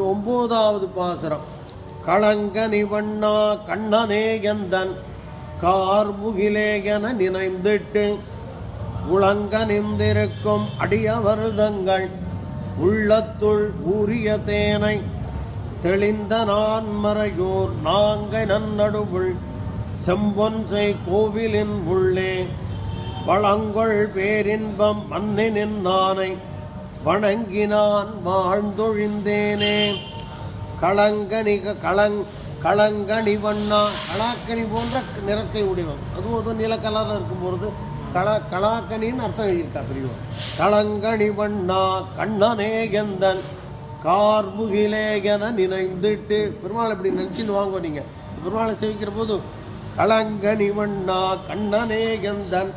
ஒன்பதாவது பாசுரம். களங்கனி வண்ணா கண்ணனே எந்தன் கார்முகிலே என நினைந்திட்டு உளங்க நின்றிருக்கும் அடியவருதங்கள் உள்ளத்துள் ஊரிய தேனை தெளிந்த நான்மறையோர் நாங்கை நன்னடுவுள் செம்பொன்சை கோவிலின் உள்ளே வளங்கொள் பேரின்பம் மன்னினின் நானை வணங்கினான் வாழ்ந்தொழிந்தேனே. களங்கனி களங் களங்கனி வண்ணா கலாக்கனி போன்ற நிறத்தை உடையவன். அதுவும் அது நிலக்கலரில் இருக்கும் பொழுது கள கலாக்கனின்னு அர்த்தம் எழுதியிருக்கா பெரியவன் களங்கனி வண்ணா கண்ணனே எந்தன் கார்முகிலேகன நினைந்துட்டு பெருமாள் இப்படி நினச்சின்னு வாங்குவோம் நீங்கள் பெருமாளை சேவிக்கிற போது களங்கனி வண்ணா கண்ணனே எந்தன்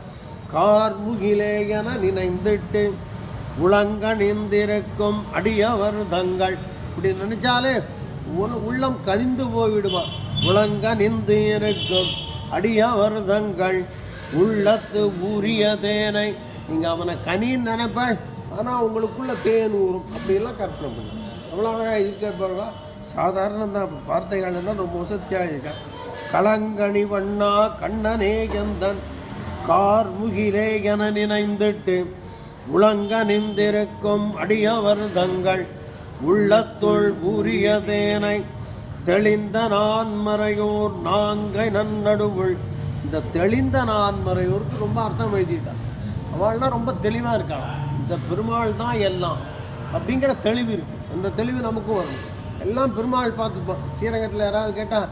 கார்முகிலேகன நினைந்துட்டு உளங்கணிந்திருக்கும் அடியவர் தங்கள். இப்படி நினைச்சாலே உன் உள்ளம் கனிந்து போய்விடுமா? உளங்கணிந்து இருக்கும் அடியவர் தங்கள். உள்ளத்து உரிய தேனை. நீங்க அவனை கனின்னு நினைப்ப ஆனா உங்களுக்குள்ள தேன் ஊறும். அப்படிலாம் கற்பனை பண்ணு அவ்வளோ அழகாக இருக்க பாருங்க சாதாரண தான் வார்த்தைகள் தான் ரொம்ப வசதியாக இருக்கா? களங்கணி வண்ணா கண்ணனே எந்தன். கார்முகிலே என நினைந்துட்டு உளங்க நின்றிருக்கும் அடியவர் தங்கள் உள்ளத்துள் ஊறிய தேனை தெளிந்த நான்மறையோர் நாங்கை நன்னடுவுள். இந்த தெளிந்த நான்மறையோருக்கு ரொம்ப அர்த்தம் எழுதிட்டான் அவள்லாம் ரொம்ப தெளிவாக இருக்காள் இந்த பெருமாள் தான் எல்லாம் அப்படிங்கிற தெளிவு இருக்கு. அந்த தெளிவு நமக்கும் வரும். எல்லாம் பெருமாள் பார்த்துப்போம். ஸ்ரீரங்கத்தில் யாராவது கேட்டால்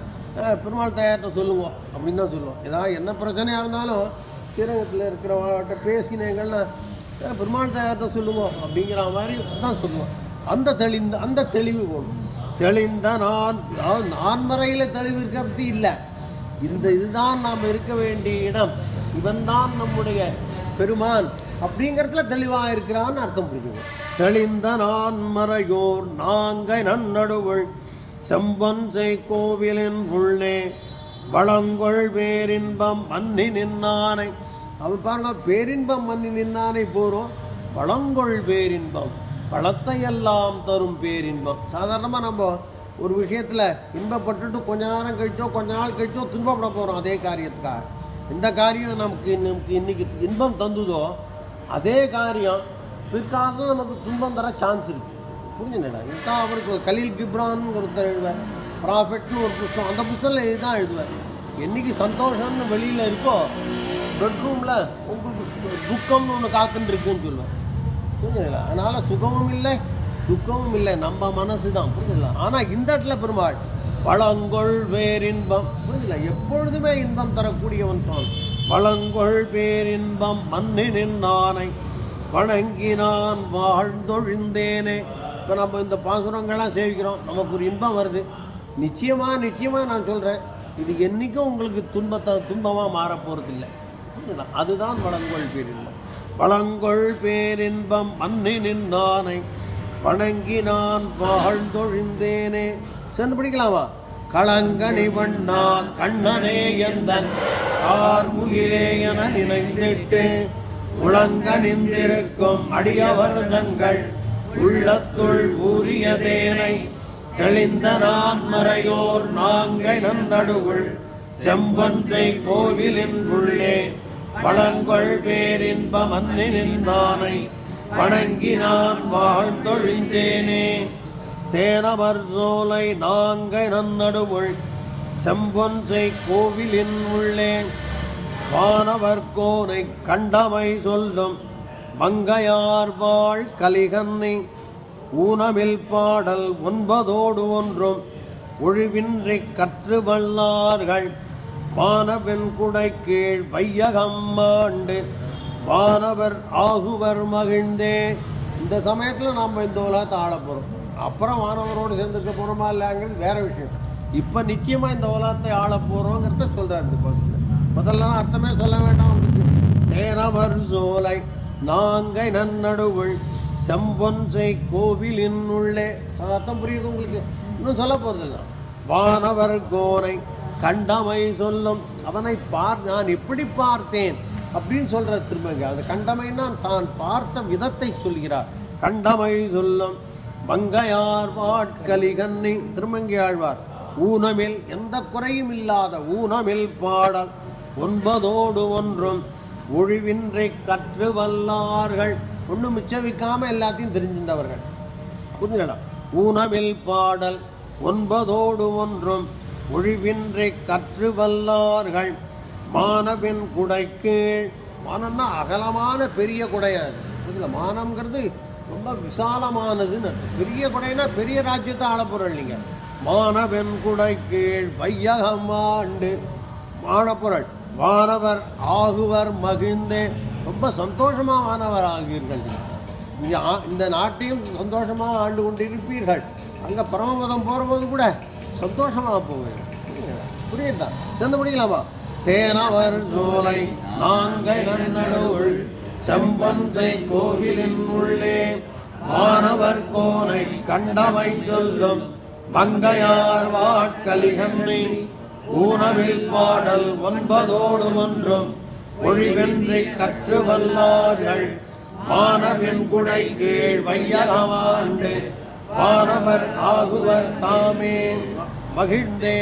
பெருமாள் தயார்கிட்ட சொல்லுவோம் அப்படின்னு தான் சொல்லுவோம். ஏதாவது என்ன பிரச்சனையாக இருந்தாலும் ஸ்ரீரங்கத்தில் இருக்கிறவங்கள்ட்ட பேசினீங்கன்னா பெருமான் பெருமாள் தயார்கிட்ட சொல்லுவோம்? அப்படிங்கிற மாதிரி தான் சொல்லுவோம். அந்த தெளிந்த அந்த தெளிவு போகணும் தெளிந்த நான் அதாவது நான்மறையில் தெளிவு இருக்க பற்றி இல்லை. இந்த இதுதான் நாம் இருக்க வேண்டிய இடம். இவன்தான் நம்முடைய பெருமான். அப்படிங்கிறதுல தெளிவாக இருக்கிறான்னு அர்த்தம் புரிஞ்சுக்கணும் தெளிந்த நான்மறையோர் நாங்கை நன்னடுவள் செம்பொன்சை கோவிலின் உள்ளே வளங்கொள் பேரின்பம் மன்னி நின்னானை அவன் பாருங்க பேரின்பம் மன்னி நின்னானே போகிறோம் வளங்கொள் பேரின்பம். பழத்தை எல்லாம் தரும் பேரின்பம். சாதாரணமாக நம்ம ஒரு விஷயத்தில் இன்பப்பட்டுட்டு கொஞ்ச நேரம் கழிச்சோ கொஞ்ச நாள் கழிச்சோ துன்பப்பட போகிறோம் அதே காரியத்துக்காக. இந்த காரியம் நமக்கு நமக்கு இன்னைக்கு இன்பம் தந்துதோ அதே காரியம் பிற்காலத்தில் நமக்கு துன்பம் தர சான்ஸ் இருக்குது புரிஞ்சுங்களா இதுதான் அவருக்கு கலீல் கிப்ரான் ஒருத்தர் எழுதுவார். ப்ராஃபிட்னு ஒரு புத்தகம் அந்த புத்தகத்தில் இதுதான் எழுதுவார். என்னைக்கு சந்தோஷம்னு வெளியில் இருக்கோ பெட்ரூமில் உங்களுக்கு துக்கம்னு ஒன்று காத்துட்டு இருக்குன்னு சொல்லுவேன். புரிஞ்சுங்களா அதனால் சுகமும் இல்லை துக்கமும் இல்லை. நம்ம மனசு தான் புரிஞ்சுங்களா ஆனால் இந்த இடத்துல பெருமாள் வளங்கொள் பேரின்பம் புரிஞ்சுங்களா எப்பொழுதுமே இன்பம் தரக்கூடியவன் தான். வளங்கொள் பேரின்பம் மன்னினின் நானை வணங்கினான் வாழ்ந்தொழிந்தேனே. இப்போ நம்ம இந்த பாசுரங்கள்லாம் சேவிக்கிறோம் நமக்கு ஒரு இன்பம் வருது. நிச்சயமாக நிச்சயமாக நான் சொல்கிறேன் இது என்றைக்கும் உங்களுக்கு துன்பத்தை துன்பமாக மாறப் இல்லை புரிஞ்சுதா? அதுதான் வளங்கொள் பேரின்பம். வளங்கொள் பேரின்பம் மன்னி நின்னானை வணங்கி நான் வாழ்ந்தொழிந்தேனே சேர்ந்து படிக்கலாமா களங்கனி வண்ணா கண்ணனே எந்தன் ஆர்முகிலே என நினைந்திட்டு உளங்கணிந்திருக்கும் அடியவர் தங்கள் உள்ளத்துள் ஊறியதேனை தெளிந்த நான் மறையோர் நாங்கை நன்னடுவுள் செம்பொன்றை கோவிலின் உள்ளே வளங்கொள் பேரின்ப மன்னினின் நானை வணங்கினான் வாழ்ந்தொழிந்தேனே. தேனமர் சோலை நாங்கை நன்னடுவுள் செம்பொன்றை கோவிலின் உள்ளே வானவர் கோனை கண்டமை சொல்லும் மங்கையார் வாழ் கலிகன்னை ஊனமில் பாடல் ஒன்பதோடு ஒன்றும் ஒழிவின்றி கற்று வல்லார்கள் வானவெண் குடை கீழ் வையகம் ஆண்டு வானவர் ஆகுவர் மகிழ்ந்தே. இந்த சமயத்தில் நம்ம இந்த உலகத்தை ஆள போகிறோம் அப்புறம் வானவரோடு சேர்ந்துக்க போகிறோமா இல்லைங்கிறது வேற விஷயம். இப்போ நிச்சயமாக இந்த உலகத்தை ஆள போகிறோங்கிறத சொல்கிறார் இந்த பகுதியில். முதல்ல அர்த்தமே சொல்ல வேண்டாம். உங்களுக்கு. தேனமர் சோலை நாங்கை நன்னடுவுள் செம்பொன்சை கோவிலின் உள்ளே. ச- அர்த்தம் புரியுது உங்களுக்கு? இன்னும் சொல்ல போகிறது தான் வானவர் கோனை கண்டமை சொல்லும். அவனை பார் நான் எப்படி பார்த்தேன்? அப்படின்னு சொல்கிற திரும்பங்க அது கண்டமைன்னா தான் பார்த்த விதத்தை சொல்கிறார். கண்டமை சொல்லும். மங்கையார் வாட்கலிகன்னி திருமங்கி ஆழ்வார். ஊனமில் எந்த குறையும் இல்லாத ஊனமில் பாடல். ஒன்பதோடு ஒன்றும் ஒழிவின்றி கற்று வல்லார்கள். ஒன்றும் மிச்சவிக்காமல் எல்லாத்தையும் தெரிஞ்சின்றவர்கள். புரிஞ்சுக்கலாம் ஊனமில் பாடல். ஒன்பதோடு ஒன்றும் ஒழிவின்றி கற்று வல்லார்கள் மானவின் குடைக்கீழ். மானம்னா அகலமான பெரிய குடையாது புரியல மானம்ங்கிறது ரொம்ப விசாலமானதுன்னு பெரிய குடைனா பெரிய ராஜ்யத்தை ஆளப்பொருள் நீங்க. மானவன் குடை கீழ் வையகம் ஆண்டு மானப்பொருள் வானவர் ஆகுவர் மகிழ்ந்தே. ரொம்ப சந்தோஷமா வானவர் ஆகுவீர்கள் இந்த நாட்டையும் சந்தோஷமாக ஆண்டு கொண்டிருப்பீர்கள். அங்கே பரமபதம் போகிறபோது கூட சந்தோஷமாக போவீர்கள் புரியுதா? சேர்ந்து முடிக்கலாமா தேனவர் சோலை நான்கை நன்னடுவுள் செம்பன்சை கோவிலின் உள்ளே மாணவர் கோனை கண்டமை சொல்லும் மங்கையார் வாட்கலிகண்ணி ஊனவில் பாடல் ஒன்பதோடு ஒன்றும் ஒழிவென்றி கற்று வல்லார்கள் மாணவின் குடை கீழ் வையகமாண்டு மாணவர் ஆகுவர் தாமே மகிழ்ந்தே